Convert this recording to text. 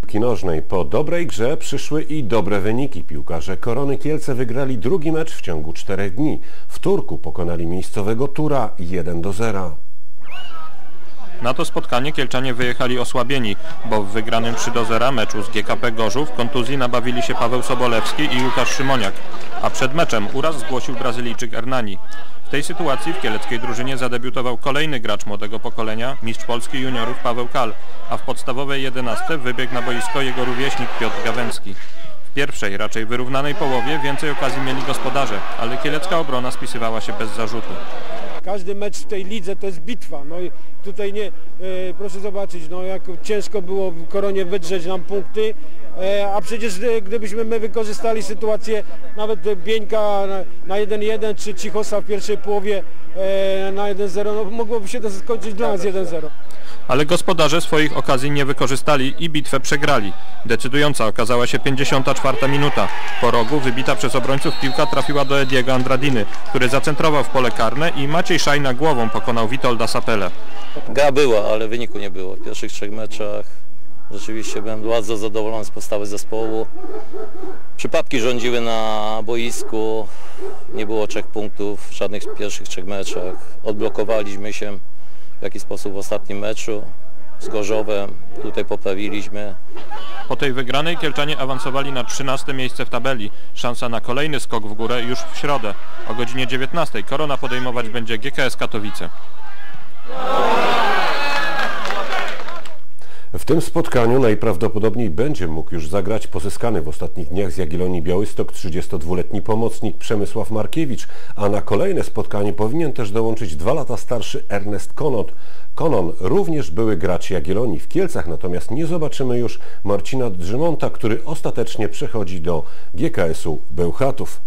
piłki nożnej. Po dobrej grze przyszły i dobre wyniki. Piłkarze Korony Kielce wygrali drugi mecz w ciągu czterech dni. W Turku pokonali miejscowego Tura 1 do 0. Na to spotkanie Kielczanie wyjechali osłabieni, bo w wygranym 3 do 0 meczu z GKP Gorzów kontuzji nabawili się Paweł Sobolewski i Łukasz Szymoniak, a przed meczem uraz zgłosił Brazylijczyk Hernani. W tej sytuacji w kieleckiej drużynie zadebiutował kolejny gracz młodego pokolenia, mistrz Polski juniorów Paweł Kal, a w podstawowej 11 wybiegł na boisko jego rówieśnik Piotr Gawęcki. W pierwszej, raczej wyrównanej połowie więcej okazji mieli gospodarze, ale kielecka obrona spisywała się bez zarzutu. Każdy mecz w tej lidze to jest bitwa. No i tutaj nie, e, proszę zobaczyć, no jak ciężko było w Koronie wydrzeć nam punkty, a przecież e, gdybyśmy my wykorzystali sytuację nawet e, Bieńka na- na 1-1 czy Cichosa w pierwszej połowie e, na 1-0, no mogłoby się to skończyć dla nas 1-0. Ale gospodarze swoich okazji nie wykorzystali i bitwę przegrali. Decydująca okazała się 54 minuta. Po rogu wybita przez obrońców piłka trafiła do Ediego Andradiny, który zacentrował w pole karne i Maciej Szajna głową pokonał Witolda Sapele. Gra była, ale wyniku nie było. W pierwszych trzech meczach rzeczywiście byłem bardzo zadowolony z postawy zespołu. Przypadki rządziły na boisku, nie było trzech punktów w żadnych pierwszych trzech meczach. Odblokowaliśmy się w jakiś sposób w ostatnim meczu z Gorzowem, tutaj poprawiliśmy. Po tej wygranej Kielczanie awansowali na 13 miejsce w tabeli. Szansa na kolejny skok w górę już w środę. O godzinie 19 Korona podejmować będzie GKS Katowice. Tym spotkaniu najprawdopodobniej będzie mógł już zagrać pozyskany w ostatnich dniach z Jagiellonii Białystok 32-letni pomocnik Przemysław Markiewicz, a na kolejne spotkanie powinien też dołączyć dwa lata starszy Ernest Konot. Konon również były gracz Jagiellonii w Kielcach, natomiast nie zobaczymy już Marcina Drzymonta, który ostatecznie przechodzi do GKS-u Bełchatów.